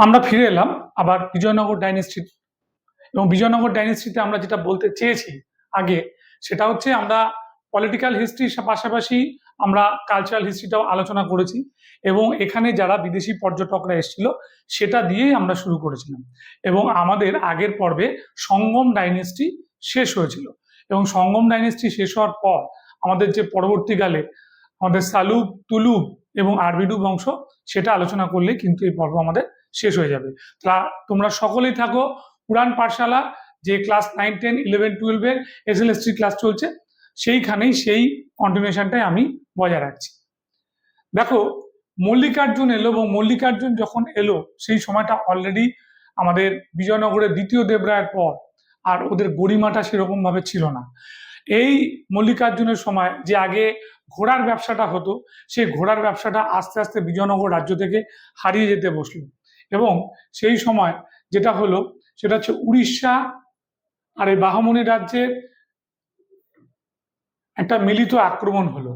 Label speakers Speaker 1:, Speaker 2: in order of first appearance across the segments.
Speaker 1: আমরা ফিরে এলাম আবার বিজয়নগর ডাইনেস্টি এবং বিজয়নগর ডাইনেস্টিতে আমরা যেটা বলতে চেয়েছি আগে, সেটা হচ্ছে আমরা পলিটিক্যাল হিস্ট্রির পাশাপাশি আমরা কালচারাল হিস্ট্রিটাও আলোচনা করেছি এবং এখানে যারা বিদেশি পর্যটকরা এসেছিল, সেটা দিয়েই আমরা শুরু করেছিলাম। এবং আমাদের আগের পর্বে সঙ্গম ডাইনেস্টি শেষ হয়েছিল। এবং সঙ্গম ডাইনেস্টি শেষ হওয়ার পর আমাদের যে পরবর্তীকালে আমাদের সালুব, তুলুব এবং আরবিডু বংশ, সেটা আলোচনা করলে কিন্তু এই পর্ব আমাদের শেষ হয়ে যাবে। তোমরা সকলেই থাকো পুরাণ পাঠশালা, যে ক্লাস নাইন টেন ইলেভেন টুয়েলভের এস এল ক্লাস চলছে, সেইখানেই সেই কন্টিনিউশনটাই আমি বজায় রাখছি। দেখো, মল্লিকার্জুন এলো এবং মল্লিকার্জুন যখন এলো, সেই সময়টা অলরেডি আমাদের বিজয়নগরের দ্বিতীয় দেবরায়ের পর, আর ওদের গরিমাটা সেরকম ভাবে ছিল না। এই মল্লিকার্জুনের সময় যে আগে ঘোড়ার ব্যবসাটা হতো, সেই ঘোড়ার ব্যবসাটা আস্তে আস্তে বিজয়নগর রাজ্য থেকে হারিয়ে যেতে বসল। এবং সেই সময় যেটা হলো, সেটা হচ্ছে উড়িষ্যা আর এই বাহমনি রাজ্যের একটা মিলিত আক্রমণ হলো।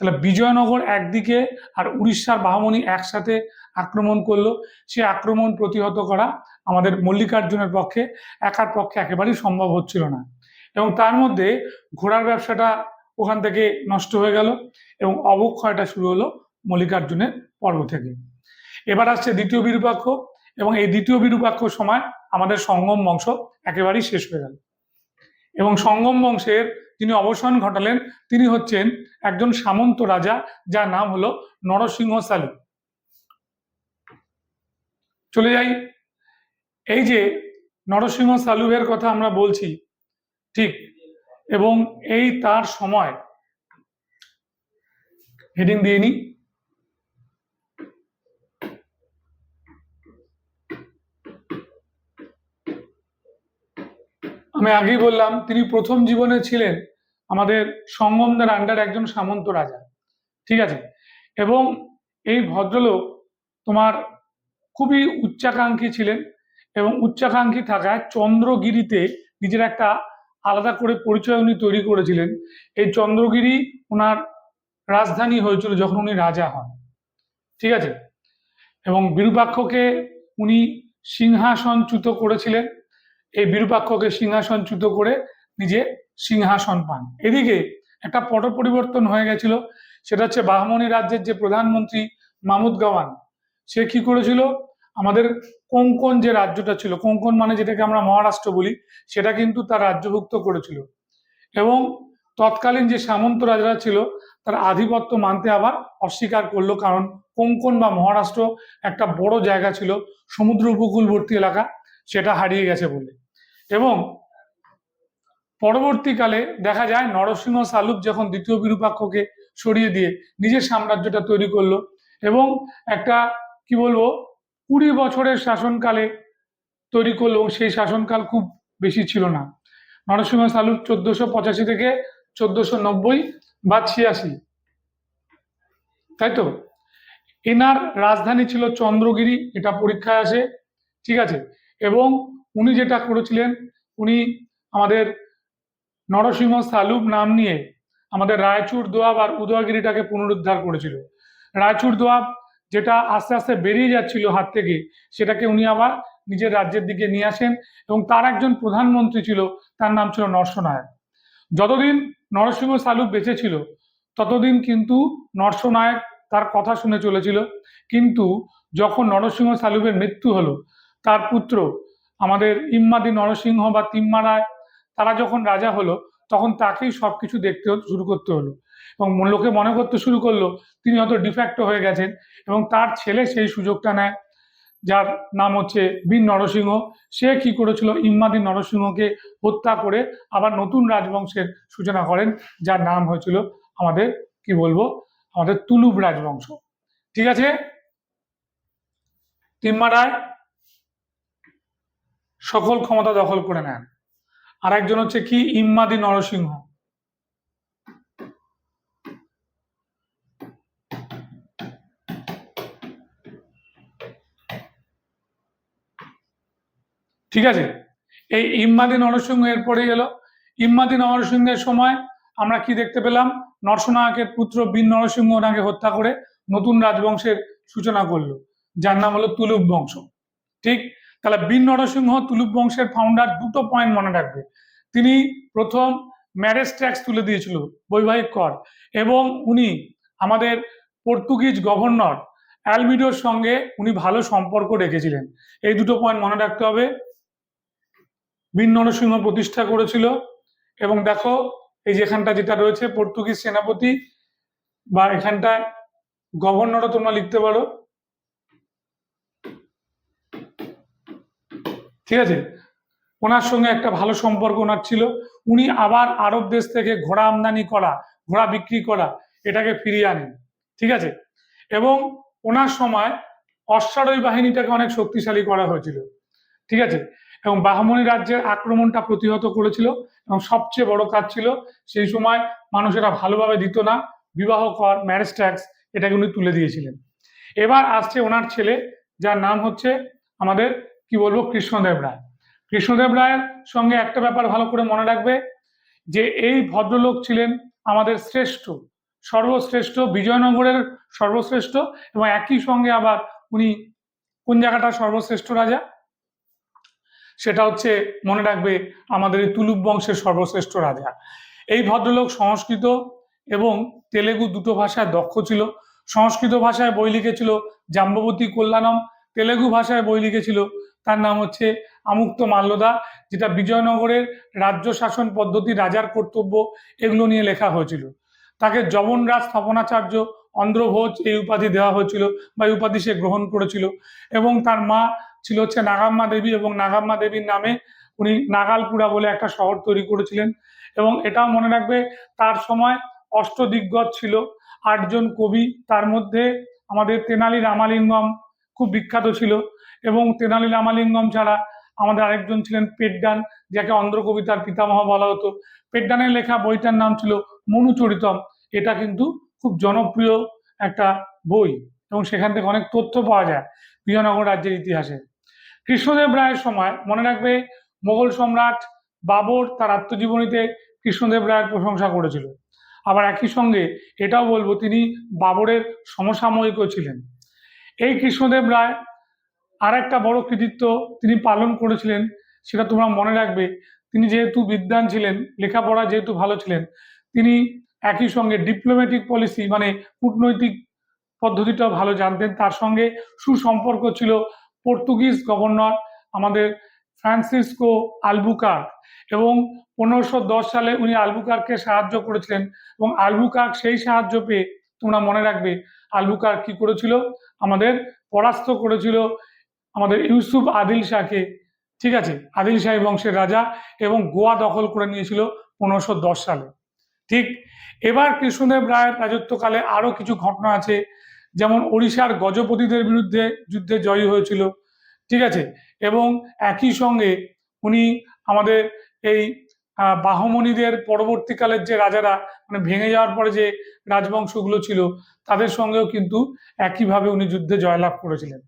Speaker 1: তাহলে বিজয়নগর একদিকে আর উড়িষ্যার বাহমনি একসাথে আক্রমণ করল। সে আক্রমণ প্রতিহত করা আমাদের মল্লিকার্জুনের পক্ষে, একার পক্ষে একেবারেই সম্ভব হচ্ছিল না। এবং তার মধ্যে ঘোড়ার ব্যবসাটা ওখান থেকে নষ্ট হয়ে গেল এবং অবক্ষয়টা শুরু হলো মল্লিকার্জুনের পর্ব থেকে। এবার আসছে দ্বিতীয় বিরূপাক্ষ এবং এই দ্বিতীয় বিরূপাক্ষ সময় আমাদের সঙ্গম বংশ একেবারেই শেষ হয়ে গেল। এবং সঙ্গম বংশের যিনি অবসান ঘটালেন, তিনি হচ্ছেন একজন সামন্ত রাজা, যার নাম হলো নরসিংহ সালু। চলে যাই। এই যে নরসিংহ সালুভের কথা আমরা বলছি, ঠিক, এবং এই তার সময় হেডিং দিয়ে নিই। আমি আগেই বললাম, তিনি প্রথম জীবনে ছিলেন আমাদের সঙ্গমদের আন্ডার একজন সামন্ত রাজা, ঠিক আছে? এবং এই ভদ্রলোক তোমার খুবই উচ্চাকাঙ্ক্ষী ছিলেন এবং উচ্চাকাঙ্ক্ষী থাকায় চন্দ্রগিরিতে নিজের একটা আলাদা করে পরিচয় উনি তৈরি করেছিলেন। এই চন্দ্রগিরি ওনার রাজধানী হয়েছিল যখন উনি রাজা হন, ঠিক আছে? এবং বিরূপাক্ষকে উনি সিংহাসনচ্যুত করেছিলেন। এই বিরূপাক্ষকে সিংহাসনচ্যুত করে নিজে সিংহাসন পান। এদিকে একটা পট পরিবর্তন হয়ে গেছিল, সেটা হচ্ছে বাহমনি রাজ্যের যে প্রধানমন্ত্রী মামুদ গাওয়ান, সে কি করেছিল? আমাদের কোঙ্কন যে রাজ্যটা ছিল, কোঙ্কন মানে যেটাকে আমরা মহারাষ্ট্র বলি, সেটা কিন্তু তার রাজ্যভুক্ত করেছিল। এবং তৎকালীন যে সামন্ত রাজারা ছিল, তার আধিপত্য মানতে আবার অস্বীকার করল, কারণ কোঙ্কন বা মহারাষ্ট্র একটা বড় জায়গা ছিল, সমুদ্র উপকূলবর্তী এলাকা, সেটা হারিয়ে গেছে বলে। পরবর্তীকালে দেখা যায় নরসিংহ সালুক যখন দ্বিতীয় বিরূপাক্ষকে সরিয়ে দিয়ে নিজের সাম্রাজ্যটা তৈরি করল এবং একটা, কি বলব, কুড়ি বছরের শাসনকালে তৈরি করল সেই শাসনকাল খুব বেশি ছিল না। নরসিংহ সালুক চোদ্দশো পঁচাশি থেকে চোদ্দশো নব্বই বা ছিয়াশি। তাই তো? এনার রাজধানী ছিল চন্দ্রগিরি, এটা পরীক্ষায় আসে, ঠিক আছে? এবং উনি যেটা করেছিলেন, উনি আমাদের নরসিংহ সালুব নাম নিয়ে আমাদের রায়চুর দোয়াব আর উদয়গিরিটাকে পুনরুদ্ধার করেছিল। রায়চুর দোয়াব যেটা আস্তে আস্তে বেরিয়ে যাচ্ছিল হাত থেকে, সেটাকে উনি আবার নিজের রাজ্যের দিকে নিয়ে আসেন এবং তার একজন প্রধানমন্ত্রী ছিল, তার নাম ছিল নরসনায়ক যতদিন নরসিংহ সালুব বেঁচে ছিল, ততদিন কিন্তু নরসনায়ক তার কথা শুনে চলেছিল। কিন্তু যখন নরসিংহ সালুবের মৃত্যু হলো, তার পুত্র আমাদের ইম্মাদি নরসিংহ বা তিম্মা রায়, তারা যখন রাজা হলো, তখন তাকেই সবকিছু দেখতে শুরু করতে হলো। এবং লোকে মনে করতে শুরু করল, তিনি হয়তো ডিফ্যাক্ট হয়ে গেছেন এবং তার ছেলে সেই সুযোগটা নেয়, যার নাম হচ্ছে বীর নরসিংহ। সে কি করেছিল? ইম্মাদি নরসিংহকে হত্যা করে আবার নতুন রাজবংশের সূচনা করেন, যার নাম হয়েছিল আমাদের, কি বলব, আমাদের তুলুব রাজবংশ। ঠিক আছে? তিম্মা রায় সকল ক্ষমতা দখল করে নেন। আর একজন হচ্ছে কি? ইম্মাদি নরসিংহ। ঠিক আছে? এই ইম্মাদি নরসিংহ এর এরপরে গেল ইম্মাদি নরসিংহের সময় আমরা কি দেখতে পেলাম? নরসনায়কের পুত্র বীর নরসিংহ ওনাকে হত্যা করে নতুন রাজবংশের সূচনা করল। যার নাম হলো তুলুপ বংশ। ঠিক? তাহলে বীর নরসিংহ তুলুপ বংশের ফাউন্ডার দুটো পয়েন্ট মনে রাখবে। তিনি প্রথম ম্যারেজ ট্যাক্স তুলে দিয়েছিল বৈবাহিক কর এবং উনি আমাদের পর্তুগিজ গভর্নর অ্যালমিডোর সঙ্গে উনি ভালো সম্পর্ক রেখেছিলেন। এই দুটো পয়েন্ট মনে রাখতে হবে। বীর নরসিংহ প্রতিষ্ঠা করেছিল এবং দেখো এই যেখানটা যেটা রয়েছে পর্তুগিজ সেনাপতি বা এখানটায় গভর্নরও তোমরা লিখতে পারো। ঠিক আছে? ওনার সঙ্গে একটা ভালো সম্পর্ক ওনার ছিল। উনি আবার আরব দেশ থেকে ঘোড়া আমদানি করা, ঘোড়া বিক্রি করা, এটাকে ফিরিয়ে আনেন। ঠিক আছে? এবং ওনার সময় অশ্বারোহী বাহিনীটাকে অনেক শক্তিশালী করা হয়েছিল। ঠিক আছে? এবং বাহমনি রাজ্যের আক্রমণটা প্রতিহত করেছিল এবং সবচেয়ে বড় কাজ ছিল, সেই সময় মানুষেরা ভালোভাবে দিত না, বিবাহ কর ম্যারেজ ট্যাক্স এটাকে উনি তুলে দিয়েছিলেন। এবার আসছে ওনার ছেলে, যার নাম হচ্ছে আমাদের কি বলব? কৃষ্ণদেব রায়। কৃষ্ণদেব রায়ের সঙ্গে একটা ব্যাপার ভালো করে মনে রাখবে যে, এই ভদ্রলোক ছিলেন আমাদের শ্রেষ্ঠ, সর্বশ্রেষ্ঠ, বিজয়নগরের সর্বশ্রেষ্ঠ এবং একই সঙ্গে আবার উনি কোন জায়গাটা সর্বশ্রেষ্ঠ রাজা? সেটা হচ্ছে মনে রাখবে আমাদের এই তুলুপ বংশের সর্বশ্রেষ্ঠ রাজা। এই ভদ্রলোক সংস্কৃত এবং তেলেগু দুটো ভাষায় দক্ষ ছিল। সংস্কৃত ভাষায় বই লিখেছিল জাম্ববতী কল্যাণম, তেলেগু ভাষায় বই লিখেছিল তার নাম হচ্ছে আমুক্ত মাল্যদা, যেটা বিজয়নগরের রাজ্য শাসন পদ্ধতি, রাজার কর্তব্য, এগুলো নিয়ে লেখা হয়েছিল। তাকে যবনরাজ স্থাপনাচার্য অন্ধ্রভোজ এই উপাধি দেওয়া হয়েছিল বা এই উপাধি সে গ্রহণ করেছিল। এবং তার মা ছিল হচ্ছে নাগাম্মা দেবী এবং নাগাম্মা দেবীর নামে উনি নাগালপুরা বলে একটা শহর তৈরি করেছিলেন। এবং এটাও মনে রাখবে, তার সময় অষ্টদিগ্গজ ছিল। আটজন কবি তার মধ্যে আমাদের তেনালি রামালিঙ্গম খুব বিখ্যাত ছিল এবং তেনালি রামালিঙ্গম ছাড়া আমাদের আরেকজন ছিলেন পেড্ডান, যাকে অন্ধ্র কবিতার পিতামহ বলা হতো। পেড্ডানের লেখা বইটার নাম ছিল মনুচরিতম। এটা কিন্তু খুব জনপ্রিয় একটা বই এবং সেখান থেকে অনেক তথ্য পাওয়া যায় বিজয়নগর রাজ্যের ইতিহাসে। কৃষ্ণদেব রায়ের সময় মনে রাখবে মোগল সম্রাট বাবর তার আত্মজীবনীতে কৃষ্ণদেব রায়ের প্রশংসা করেছিল। আবার একই সঙ্গে এটাও বলব, তিনি বাবরের সমসাময়িকও ছিলেন। এই কৃষ্ণদেব রায় আর একটা বড় কৃতিত্ব তিনি পালন করেছিলেন, সেটা তোমরা মনে রাখবে। তিনি যেহেতু বিদ্বান ছিলেন, লেখাপড়া যেহেতু ভালো ছিলেন, তিনি একই সঙ্গে ডিপ্লোম্যাটিক পলিসি মানে কূটনৈতিক পদ্ধতিটাও ভালো জানতেন। তার সঙ্গে সুসম্পর্ক ছিল পর্তুগিজ গভর্নর আমাদের ফ্রান্সিসকো আলবুকার এবং পনেরোশো দশ সালে উনি আলবুকারকে সাহায্য করেছিলেন এবং আলবুকার সেই সাহায্য পেয়ে তোমরা মনে রাখবে আলবুকার কি করেছিল? আমাদের পরাস্ত করেছিল আমাদের ইউসুফ আদিল শাহকে। ঠিক আছে? আদিল শাহী বংশের রাজা এবং গোয়া দখল করে নিয়েছিল পনেরোশো দশ সালে। ঠিক? এবার কৃষ্ণদেব রায়ের রাজত্বকালে আরও কিছু ঘটনা আছে। যেমন ওড়িশার গজপতিদের বিরুদ্ধে যুদ্ধে জয়ী হয়েছিল। ঠিক আছে? এবং একই সঙ্গে উনি আমাদের এই আহ, বাহমণিদের পরবর্তীকালের যে রাজারা মানে ভেঙে যাওয়ার পরে যে রাজবংশগুলো ছিল তাদের সঙ্গেও কিন্তু একইভাবে উনি যুদ্ধে জয়লাভ করেছিলেন।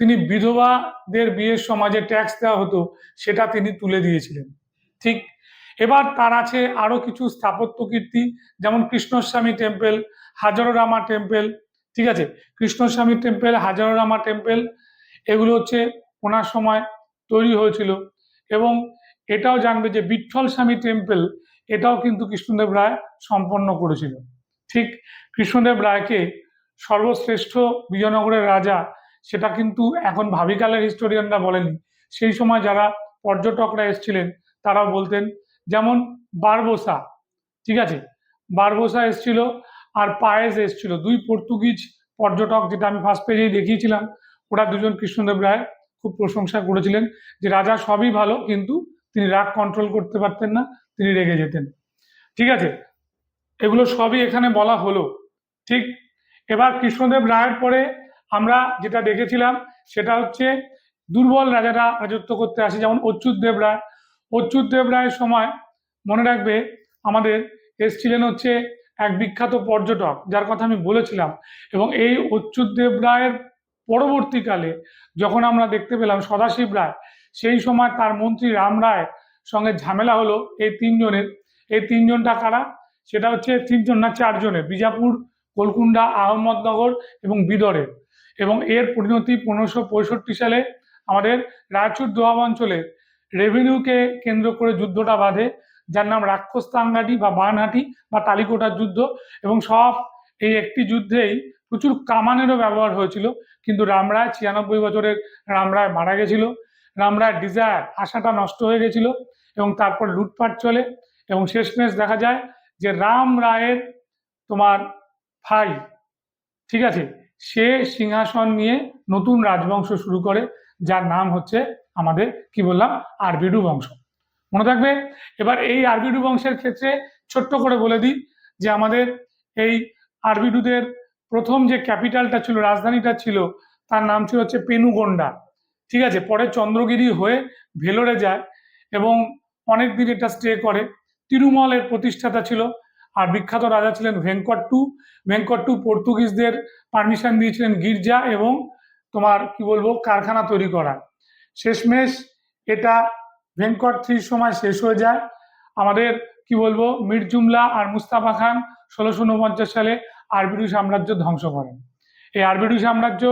Speaker 1: তিনি বিধবাদের বিয়ের সমাজে ট্যাক্স দেওয়া হতো সেটা তিনি তুলে দিয়েছিলেন। ঠিক এবার তার আছে আরও কিছু স্থাপত্য কীর্তি যেমন কৃষ্ণস্বামী টেম্পল হাজারোরামা টেম্পল ঠিক আছে? কৃষ্ণস্বামী টেম্পল হাজারোরামা টেম্পল এগুলো হচ্ছে ওনার সময় তৈরি হয়েছিল এবং এটাও জানবে যে বিঠ্ঠল স্বামী টেম্পল এটাও কিন্তু কৃষ্ণদেব রায় সম্পন্ন করেছিল। ঠিক কৃষ্ণদেব রায়কে সর্বশ্রেষ্ঠ বিজয়নগরের রাজা সেটা কিন্তু এখন ভাবিকালের হিস্টোরিয়ানরা বলেনি। সেই সময় যারা পর্যটকরা এসেছিলেন তারাও বলতেন, যেমন বারবোসা, ঠিক আছে? বারবোসা এসছিল আর পায়েস এসছিল। দুই পর্তুগিজ পর্যটক যেটা আমি ফার্স্ট পেজেই দেখিয়েছিলাম, ওরা দুজন কৃষ্ণদেব রায় খুব প্রশংসা করেছিলেন যে রাজা সবই ভালো, কিন্তু তিনি রাগ কন্ট্রোল করতে পারতেন না, তিনি রেগে যেতেন। ঠিক আছে? এগুলো সবই এখানে বলা হলো। ঠিক? এবার কৃষ্ণদেব রায়ের পরে আমরা যেটা দেখেছিলাম, সেটা হচ্ছে দুর্বল রাজারা রাজত্ব করতে আসে, যেমন অচ্যুত দেব রায়। অচ্যুত দেব রায়ের সময়, মনে রাখবে, আমাদের এসছিলেন হচ্ছে এক বিখ্যাত পর্যটক, যার কথা আমি বলেছিলাম। এবং এই অচ্যুত দেব রায়ের পরবর্তীকালে যখন আমরা দেখতে পেলাম সদাশিব রায় সেই সময় তার মন্ত্রী রাম রায় সঙ্গে ঝামেলা হলো এই তিনজনের। এই তিনজনটা কারা? সেটা হচ্ছে তিনজন না চারজনের, বিজাপুর গোলকুন্ডা আহমদনগর এবং বিদরের এবং এর পরিণতি পনেরোশো পঁয়ষট্টি সালে আমাদের রায়চুর দোয়াব অঞ্চলে রেভিনিউকে কেন্দ্র করে যুদ্ধটা বাঁধে, যার নাম রাক্ষস্তাঙ্গাটি বা বানহাটি বা তালিকোটার যুদ্ধ। এবং সব এই একটি যুদ্ধেই প্রচুর কামানেরও ব্যবহার হয়েছিল। কিন্তু রামরায় ছিয়ানব্বই বছরের রামরায় মারা গেছিল। রামরায় ডিজায়ার আশাটা নষ্ট হয়ে গেছিল এবং তারপর লুটপাট চলে এবং শেষমেশ দেখা যায় যে রাম রায়ের তোমার ভাই, ঠিক আছে, সে সিংহাসন নিয়ে নতুন রাজবংশ শুরু করে, যার নাম হচ্ছে আমাদের কি বললাম, আরবিডু বংশ। মনে থাকবে? এবার এই আরবিডু বংশের ক্ষেত্রে ছোট্ট করে বলে দিই যে আমাদের এই আরবিডুদের প্রথম যে ক্যাপিটালটা ছিল, রাজধানীটা ছিল, তার নাম ছিল হচ্ছে পেনুগন্ডা। ঠিক আছে? পরে চন্দ্রগিরি হয়ে ভেলোরে যায় এবং অনেক দিন এটা স্টে করে। তিরুমলের প্রতিষ্ঠাতা ছিল আর বিখ্যাত রাজা ছিলেন ভেঙ্কট্টু। ভেঙ্কট্টু পর্তুগিজদের পারমিশন দিয়েছিলেন গির্জা এবং তোমার কি বলব, কারখানা তৈরি করা। শেষমেশ এটা ভেঙ্কট থ্রির সময় শেষ হয়ে যায়। আমাদের কি বলব, মীর জুমলা আর মুস্তাফা খান ষোলোশো উনপঞ্চাশ সালে আরবিডু সাম্রাজ্য ধ্বংস করেন। এই আরবিডু সাম্রাজ্য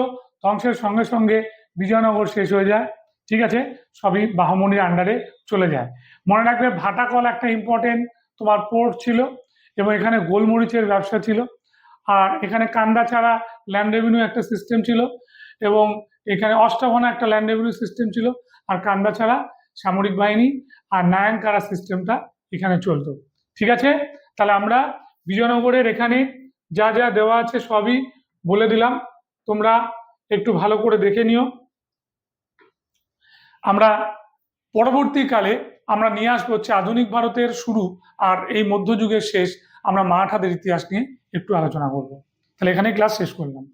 Speaker 1: ধ্বংসের সঙ্গে সঙ্গে বিজয়নগর শেষ হয়ে যায়, ঠিক আছে? সবই বাহমনির আন্ডারে চলে যায়। মনে রাখবে ভাটাকল একটা ইম্পর্টেন্ট তোমার পোর্ট ছিল এবং এখানে গোলমরিচের ব্যবসা ছিল। আর এখানে কান্দা ছাড়া ল্যান্ড রেভিনিউ একটা সিস্টেম ছিল এবং এখানে অষ্টাভনা একটা ল্যান্ড রেভিনিউ সিস্টেম ছিল। আর কান্দা ছাড়া সামরিক বাহিনী আর নায়ানকারা সিস্টেমটা এখানে চলতো। ঠিক আছে? তাহলে আমরা বিজয়নগরের এখানে যা যা দেওয়া আছে সবই বলে দিলাম। তোমরা একটু ভালো করে দেখে নিও। আমরা পরবর্তীকালে আমরা নিয়ে আসব হচ্ছে আধুনিক ভারতের শুরু আর এই মধ্যযুগের শেষ। আমরা মারাঠাদের ইতিহাস নিয়ে একটু আলোচনা করব। তাহলে এখানে ক্লাস শেষ করলাম।